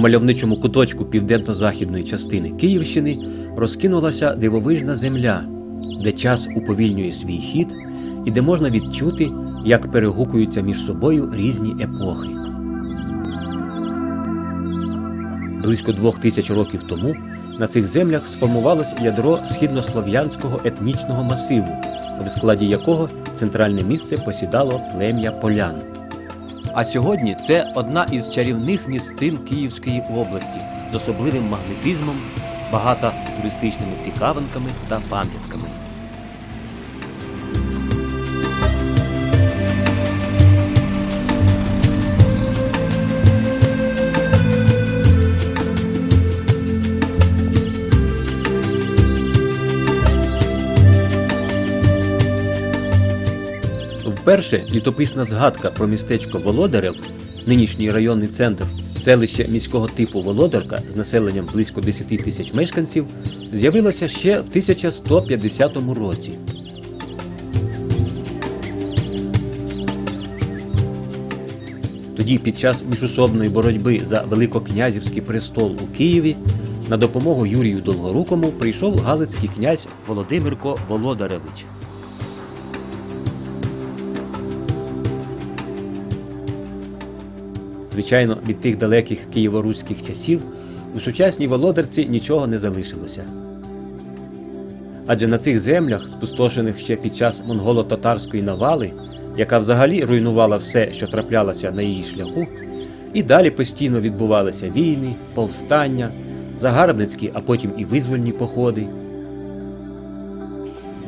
мальовничому куточку південно-західної частини Київщини розкинулася дивовижна земля, де час уповільнює свій хід і де можна відчути, як перегукуються між собою різні епохи. Близько двох тисяч років тому на цих землях сформувалось ядро східнослов'янського етнічного масиву, в складі якого центральне місце посідало плем'я полян. А сьогодні це одна із чарівних місцин Київської області з особливим магнетизмом, багата туристичними цікавинками та пам'ятками. Вперше літописна згадка про містечко Володарев, нинішній районний центр, селище міського типу Володарка з населенням близько 10 тисяч мешканців, з'явилася ще в 1150 році. Тоді, під час міжусобної боротьби за великокнязівський престол у Києві, на допомогу Юрію Довгорукому прийшов галицький князь Володимирко Володаревич. Звичайно, від тих далеких києворуських часів у сучасній володарці нічого не залишилося. Адже на цих землях, спустошених ще під час монголо-татарської навали, яка взагалі руйнувала все, що траплялося на її шляху, і далі постійно відбувалися війни, повстання, загарбницькі, а потім і визвольні походи.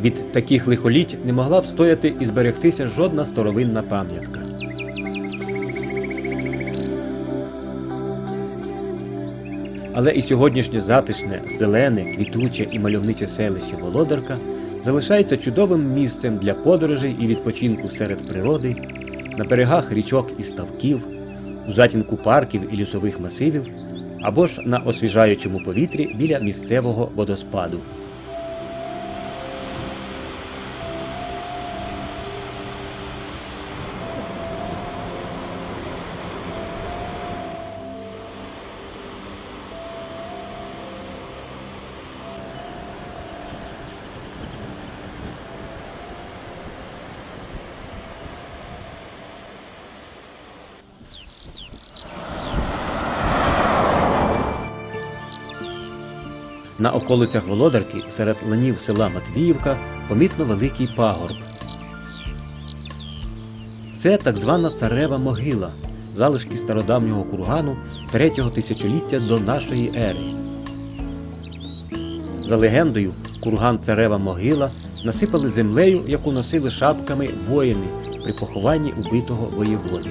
Від таких лихоліть не могла встояти і зберегтися жодна старовинна пам'ятка. Але і сьогоднішнє затишне, зелене, квітуче і мальовниче селище Володарка залишається чудовим місцем для подорожей і відпочинку серед природи, на берегах річок і ставків, у затінку парків і лісових масивів, або ж на освіжаючому повітрі біля місцевого водоспаду. На околицях Володарки серед ланів села Матвіївка помітно великий пагорб. Це так звана царева могила, залишки стародавнього кургану третього тисячоліття до нашої ери. За легендою, курган царева могила насипали землею, яку носили шапками воїни при похованні убитого воєводи.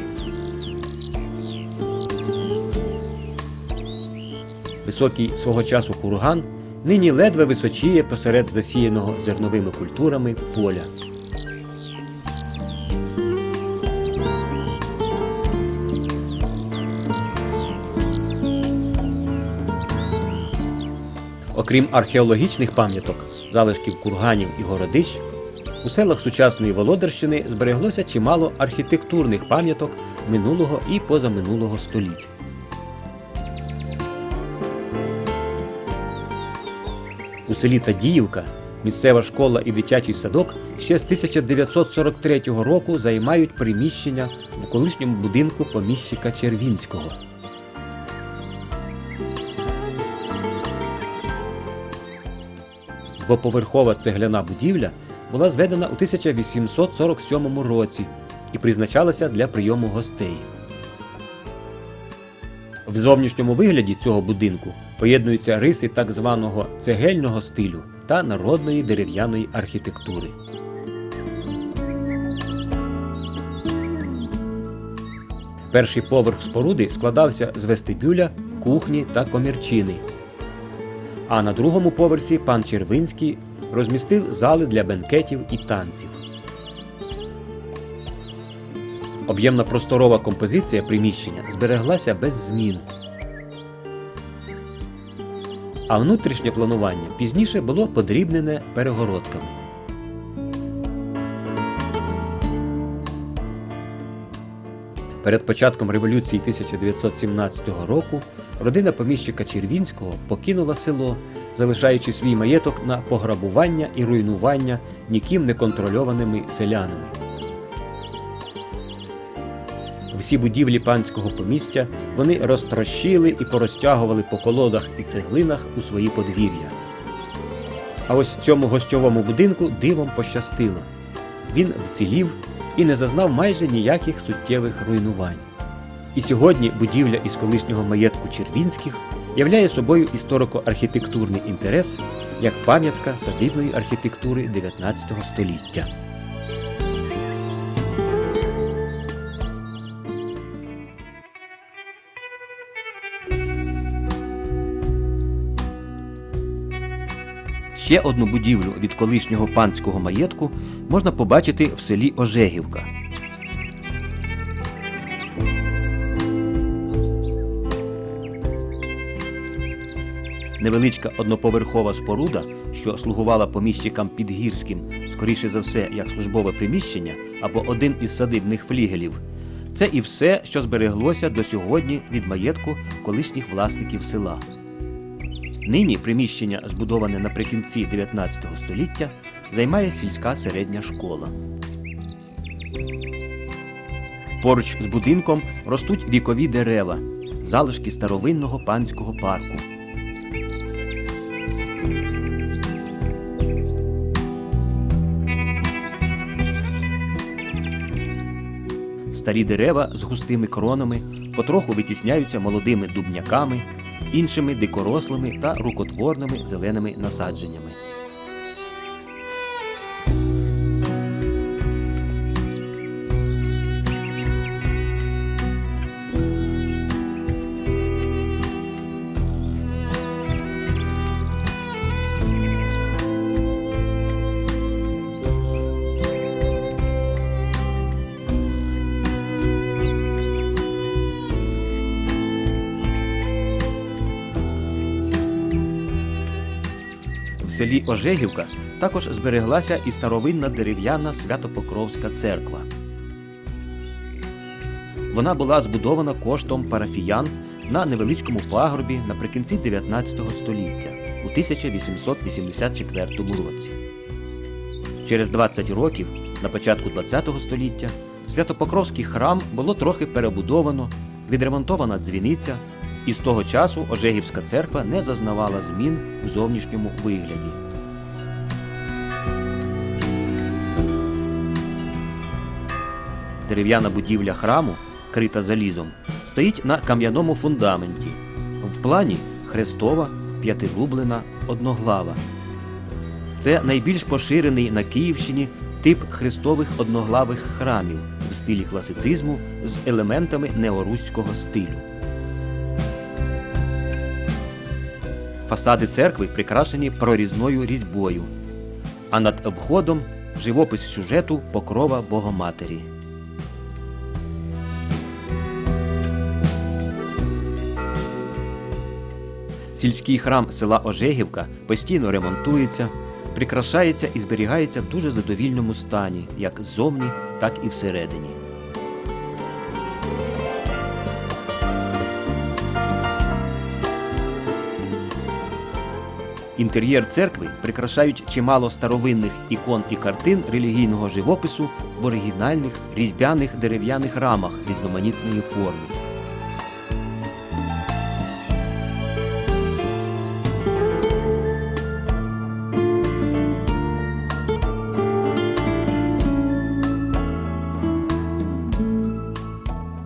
Високий свого часу курган нині ледве височіє посеред засіяного зерновими культурами поля. Окрім археологічних пам'яток, залишків курганів і городищ, у селах сучасної Володарщини збереглося чимало архітектурних пам'яток минулого і позаминулого століть. У селі Тадіївка місцева школа і дитячий садок ще з 1943 року займають приміщення в колишньому будинку поміщика Червінського. Двоповерхова цегляна будівля була зведена у 1847 році і призначалася для прийому гостей. В зовнішньому вигляді цього будинку поєднуються риси так званого цегельного стилю та народної дерев'яної архітектури. Перший поверх споруди складався з вестибюля, кухні та комірчини. А на другому поверсі пан Червинський розмістив зали для бенкетів і танців. Об'ємна просторова композиція приміщення збереглася без змін. А внутрішнє планування пізніше було подрібнене перегородками. Перед початком революції 1917 року родина поміщика Червінського покинула село, залишаючи свій маєток на пограбування і руйнування ніким не контрольованими селянами. Всі будівлі панського помістя вони розтрощили і порозтягували по колодах і цеглинах у свої подвір'я. А ось цьому гостьовому будинку дивом пощастило. Він вцілів і не зазнав майже ніяких суттєвих руйнувань. І сьогодні будівля із колишнього маєтку Червінських являє собою історико-архітектурний інтерес як пам'ятка садибної архітектури 19 століття. Ще одну будівлю від колишнього панського маєтку можна побачити в селі Ожегівка. Невеличка одноповерхова споруда, що слугувала поміщикам підгірським, скоріше за все, як службове приміщення або один із садибних флігелів. Це і все, що збереглося до сьогодні від маєтку колишніх власників села. Нині приміщення, збудоване наприкінці 19 століття, займає сільська середня школа. Поруч з будинком ростуть вікові дерева, залишки старовинного панського парку. Старі дерева з густими кронами потроху витісняються молодими дубняками, іншими дикорослими та рукотворними зеленими насадженнями. Селі Ожегівка також збереглася і старовинна дерев'яна Святопокровська церква. Вона була збудована коштом парафіян на невеличкому пагорбі наприкінці 19 століття у 1884 році. Через 20 років, на початку 20 століття, Святопокровський храм було трохи перебудовано, відремонтована дзвіниця, і з того часу Ожегівська церква не зазнавала змін у зовнішньому вигляді. Дерев'яна будівля храму, крита залізом, стоїть на кам'яному фундаменті. В плані хрестова, п'ятирублена, одноглава. Це найбільш поширений на Київщині тип хрестових одноглавих храмів в стилі класицизму з елементами неоруського стилю. Фасади церкви прикрашені прорізною різьбою, а над входом живопис сюжету Покрова Богоматері. Сільський храм села Ожегівка постійно ремонтується, прикрашається і зберігається в дуже задовільному стані, як ззовні, так і всередині. Інтер'єр церкви прикрашають чимало старовинних ікон і картин релігійного живопису в оригінальних різьбяних дерев'яних рамах різноманітної форми.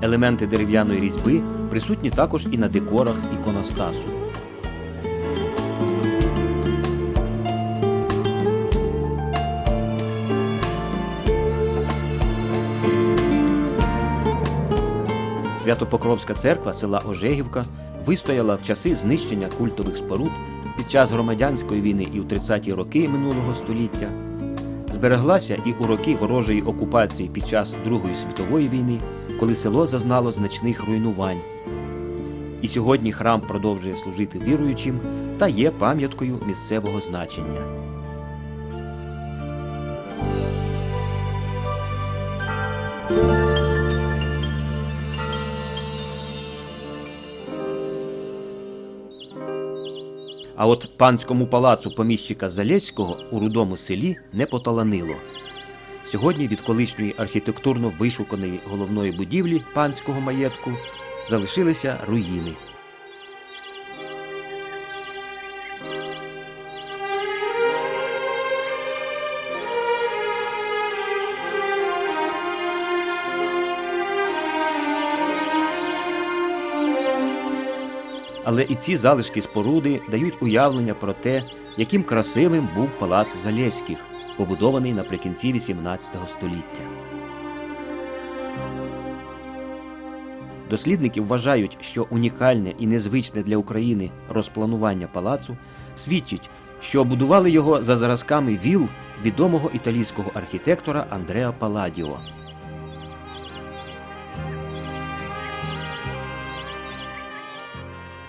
Елементи дерев'яної різьби присутні також і на декорах іконостасу. Святопокровська церква села Ожегівка вистояла в часи знищення культових споруд під час громадянської війни і у 30-ті роки минулого століття. Збереглася і у роки ворожої окупації під час Другої світової війни, коли село зазнало значних руйнувань. І сьогодні храм продовжує служити віруючим та є пам'яткою місцевого значення. А от панському палацу поміщика Залєського у рудому селі не поталанило. Сьогодні від колишньої архітектурно вишуканої головної будівлі панського маєтку залишилися руїни. Але і ці залишки споруди дають уявлення про те, яким красивим був палац Залєських, побудований наприкінці XVIII століття. Дослідники вважають, що унікальне і незвичне для України розпланування палацу свідчить, що будували його за зразками віл відомого італійського архітектора Андреа Паладіо.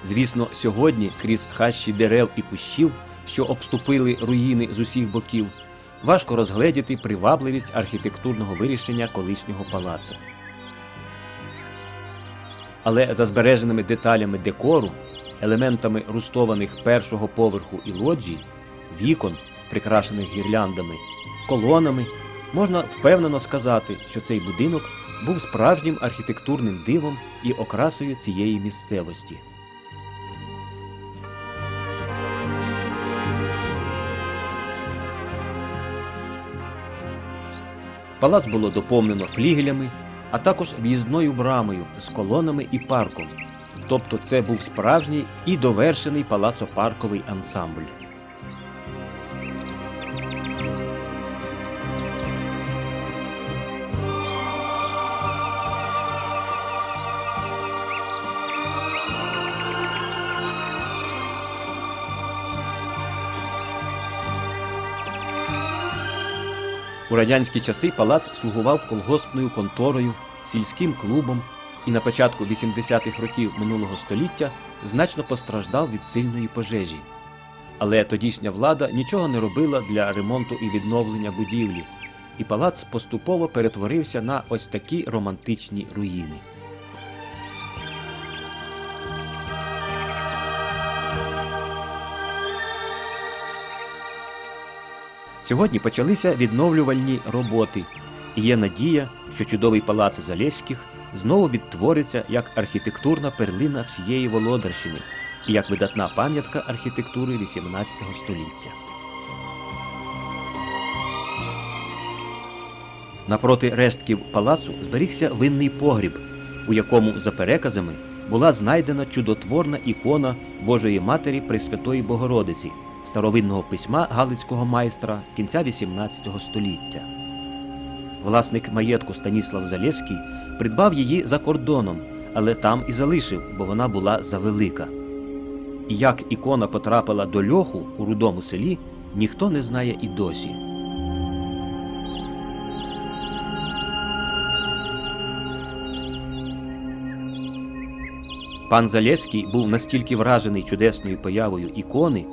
Звісно, сьогодні, крізь хащі дерев і кущів, що обступили руїни з усіх боків, важко розгледіти привабливість архітектурного вирішення колишнього палацу. Але за збереженими деталями декору, елементами рустованих першого поверху і лоджій, вікон, прикрашених гірляндами, колонами, можна впевнено сказати, що цей будинок був справжнім архітектурним дивом і окрасою цієї місцевості. Палац було доповнено флігелями, а також в'їзною брамою з колонами і парком. Тобто це був справжній і довершений палацопарковий ансамбль. У радянські часи палац слугував колгоспною конторою, сільським клубом і на початку 80-х років минулого століття значно постраждав від сильної пожежі. Але тодішня влада нічого не робила для ремонту і відновлення будівлі, і палац поступово перетворився на ось такі романтичні руїни. Сьогодні почалися відновлювальні роботи, і є надія, що чудовий палац Залєських знову відтвориться як архітектурна перлина всієї Володарщини і як видатна пам'ятка архітектури XVIII століття. Напроти рештків палацу зберігся винний погріб, у якому, за переказами, була знайдена чудотворна ікона Божої Матері Пресвятої Богородиці старовинного письма галицького майстра кінця XVIII століття. Власник маєтку Станіслав Залєський придбав її за кордоном, але там і залишив, бо вона була завелика. Як ікона потрапила до льоху у рудому селі, ніхто не знає і досі. Пан Залєвський був настільки вражений чудесною появою ікони,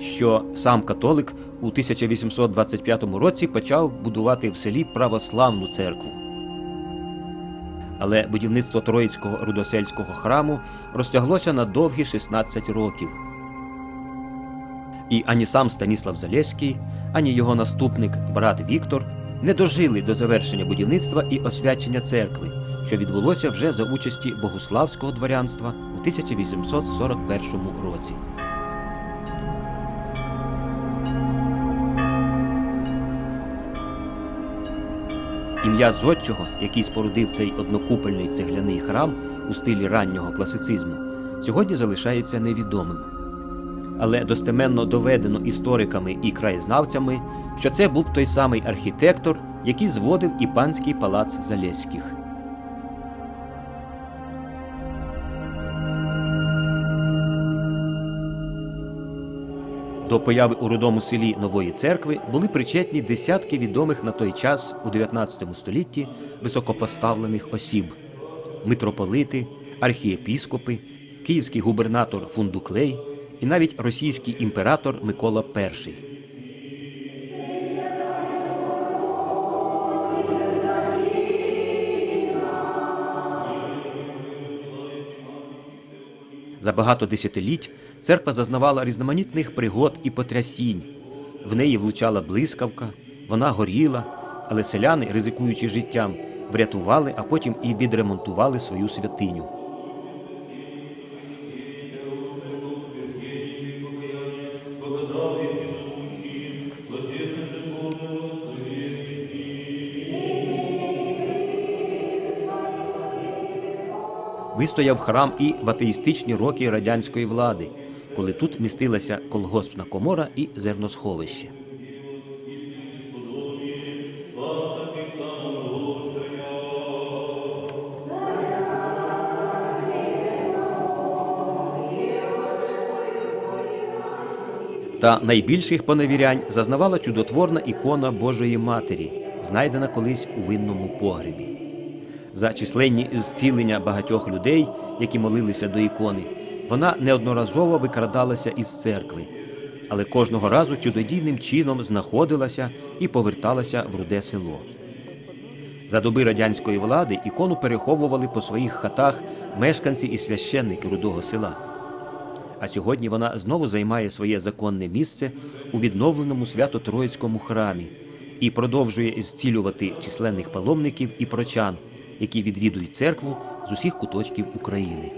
що сам католик у 1825 році почав будувати в селі православну церкву. Але будівництво Троїцького рудосельського храму розтяглося на довгі 16 років. І ані сам Станіслав Залєський, ані його наступник брат Віктор не дожили до завершення будівництва і освячення церкви, що відбулося вже за участі богуславського дворянства у 1841 році. Ім'я зодчого, який спорудив цей однокупольний цегляний храм у стилі раннього класицизму, сьогодні залишається невідомим. Але достеменно доведено істориками і краєзнавцями, що це був той самий архітектор, який зводив і панський палац Залєських. До появи у родому селі Нової церкви були причетні десятки відомих на той час у 19 столітті високопоставлених осіб митрополити, архієпіскопи, київський губернатор Фундуклей і навіть російський імператор Микола І. За багато десятиліть церква зазнавала різноманітних пригод і потрясінь. В неї влучала блискавка, вона горіла, але селяни, ризикуючи життям, врятували, а потім і відремонтували свою святиню. Вистояв храм і в атеїстичні роки радянської влади, коли тут містилася колгоспна комора і зерносховище. Та найбільших поневірянь зазнавала чудотворна ікона Божої Матері, знайдена колись у винному погребі. За численні зцілення багатьох людей, які молилися до ікони, вона неодноразово викрадалася із церкви, але кожного разу чудодійним чином знаходилася і поверталася в руде село. За доби радянської влади ікону переховували по своїх хатах мешканці і священники рудого села. А сьогодні вона знову займає своє законне місце у відновленому свято-троїцькому храмі і продовжує зцілювати численних паломників і прочан, які відвідують церкву з усіх куточків України.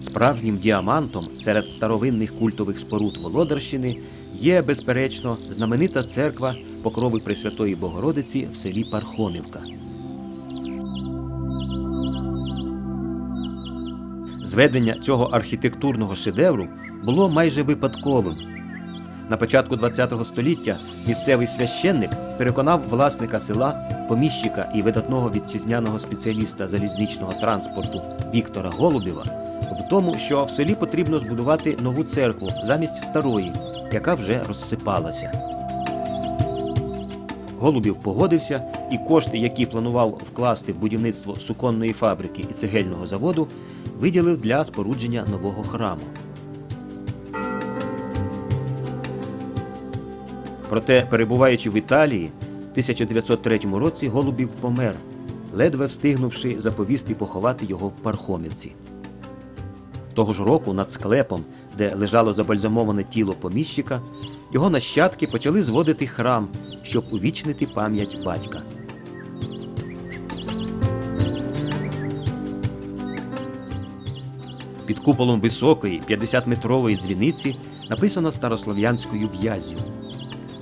Справжнім діамантом серед старовинних культових споруд Володарщини є, безперечно, знаменита церква Покрови Пресвятої Богородиці в селі Пархомівка. Зведення цього архітектурного шедевру було майже випадковим. На початку ХХ століття місцевий священник переконав власника села, поміщика і видатного вітчизняного спеціаліста залізничного транспорту Віктора Голубєва в тому, що в селі потрібно збудувати нову церкву замість старої, яка вже розсипалася. Голубів погодився, і кошти, які планував вкласти в будівництво суконної фабрики і цегельного заводу, виділив для спорудження нового храму. Проте, перебуваючи в Італії, в 1903 році Голубів помер, ледве встигнувши заповісти поховати його в Пархомівці. Того ж року над склепом, де лежало забальзамоване тіло поміщика, його нащадки почали зводити храм, щоб увічнити пам'ять батька. Під куполом високої 50-метрової дзвіниці написано старослов'янською в'яззю.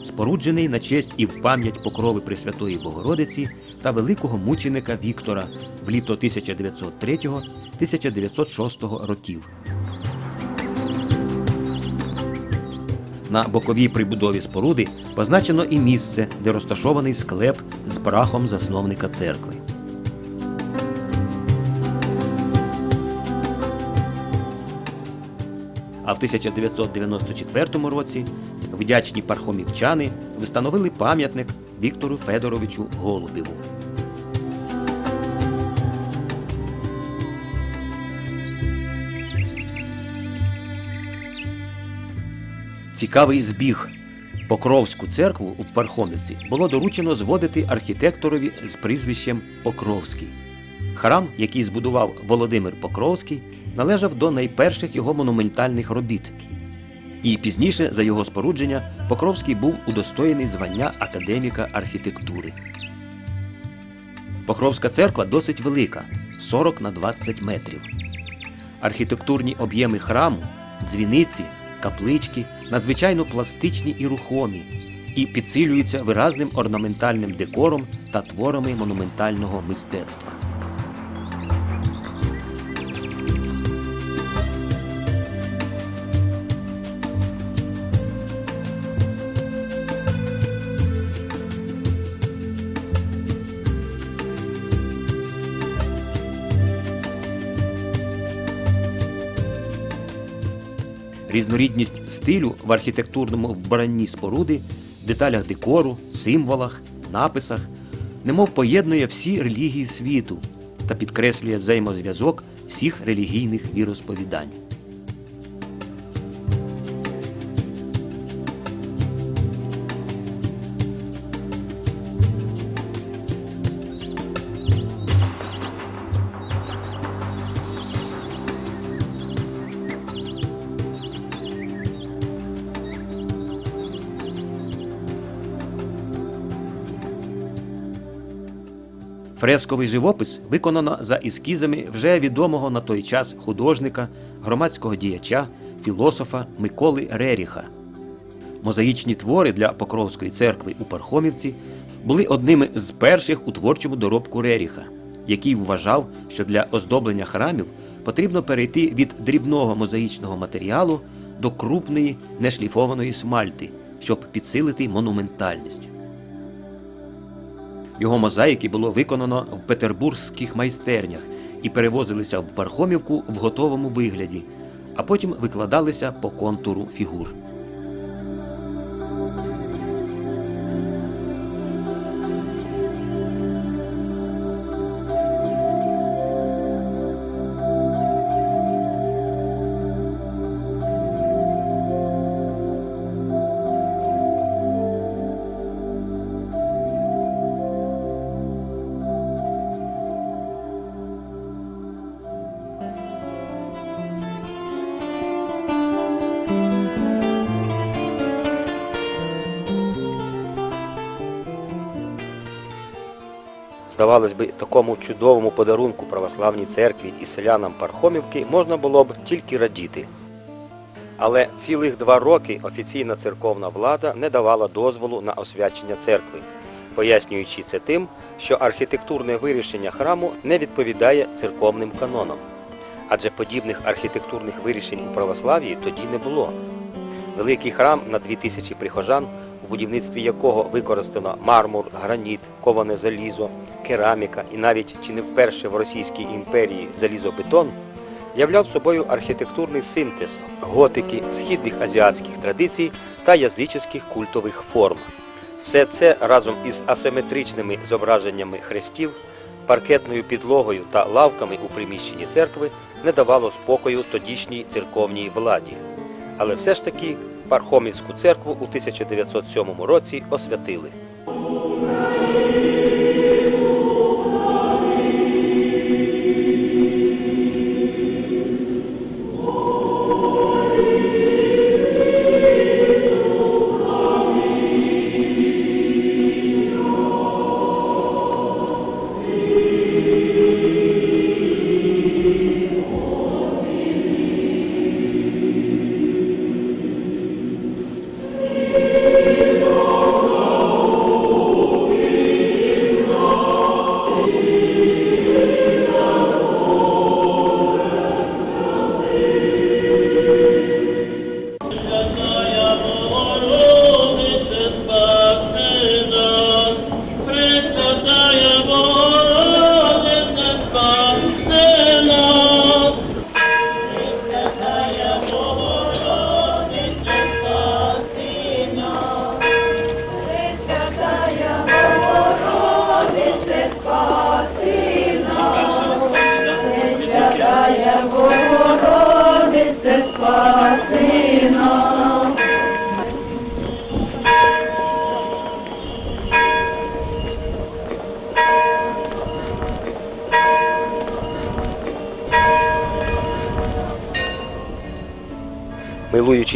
Споруджений на честь і в пам'ять покрови Пресвятої Богородиці та великого мученика Віктора в літо 1903-1906 років. На боковій прибудові споруди позначено і місце, де розташований склеп з прахом засновника церкви. А в 1994 році вдячні пархомівчани встановили пам'ятник Віктору Федоровичу Голубєву. Цікавий збіг. Покровську церкву в Пархомівці було доручено зводити архітекторові з прізвищем Покровський. Храм, який збудував Володимир Покровський, належав до найперших його монументальних робіт. І пізніше за його спорудження Покровський був удостоєний звання академіка архітектури. Покровська церква досить велика 40 на 20 метрів. Архітектурні об'єми храму, дзвіниці, каплички надзвичайно пластичні і рухомі, і підсилюються виразним орнаментальним декором та творами монументального мистецтва. Різнорідність стилю в архітектурному вбранні споруди, деталях декору, символах, написах немов поєднує всі релігії світу та підкреслює взаємозв'язок всіх релігійних віросповідань. Фресковий живопис виконано за ескізами вже відомого на той час художника, громадського діяча, філософа Миколи Реріха. Мозаїчні твори для Покровської церкви у Пархомівці були одними з перших у творчому доробку Реріха, який вважав, що для оздоблення храмів потрібно перейти від дрібного мозаїчного матеріалу до крупної нешліфованої смальти, щоб підсилити монументальність. Його мозаїки було виконано в петербурзьких майстернях і перевозилися в Пархомівку в готовому вигляді, а потім викладалися по контуру фігур. Здавалось би, такому чудовому подарунку православній церкві і селянам Пархомівки можна було б тільки радіти. Але цілих два роки офіційна церковна влада не давала дозволу на освячення церкви, пояснюючи це тим, що архітектурне вирішення храму не відповідає церковним канонам. Адже подібних архітектурних вирішень у православ'ї тоді не було. Великий храм на 2000 прихожан, у будівництві якого використано мармур, граніт, коване залізо, кераміка і навіть чи не вперше в Російській імперії залізобетон, являв собою архітектурний синтез готики, східних азіатських традицій та язичних культових форм. Все це разом із асиметричними зображеннями хрестів, паркетною підлогою та лавками у приміщенні церкви не давало спокою тодішній церковній владі. Але все ж таки Пархомівську церкву у 1907 році освятили.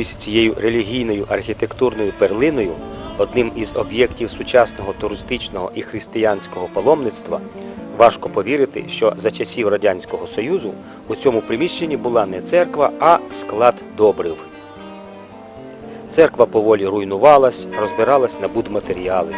Милуючись цією релігійною архітектурною перлиною, одним із об'єктів сучасного туристичного і християнського паломництва, важко повірити, що за часів Радянського Союзу у цьому приміщенні була не церква, а склад добрив. Церква поволі руйнувалась, розбиралась на будматеріали.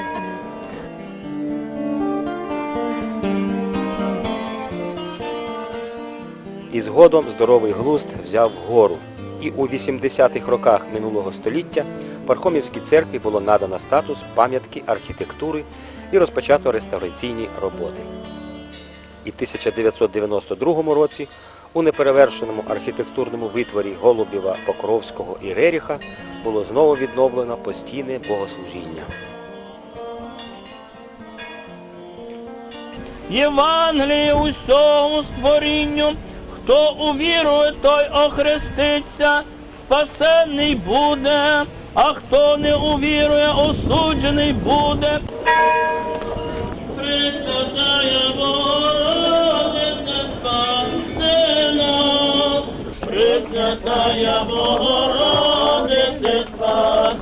І згодом здоровий глузд взяв вгору. І у 80-х роках минулого століття Пархомівській церкві було надано статус пам'ятки архітектури і розпочато реставраційні роботи. І в 1992 році у неперевершеному архітектурному витворі Голубєва, Покровського і Реріха було знову відновлено постійне богослужіння. Євангеліє усьому створінню хто увірує, той охреститься, спасенний буде, а хто не увірує, осуджений буде. Пресвятая Богородиця, спаси нас, Пресвятая Богородиця, спаси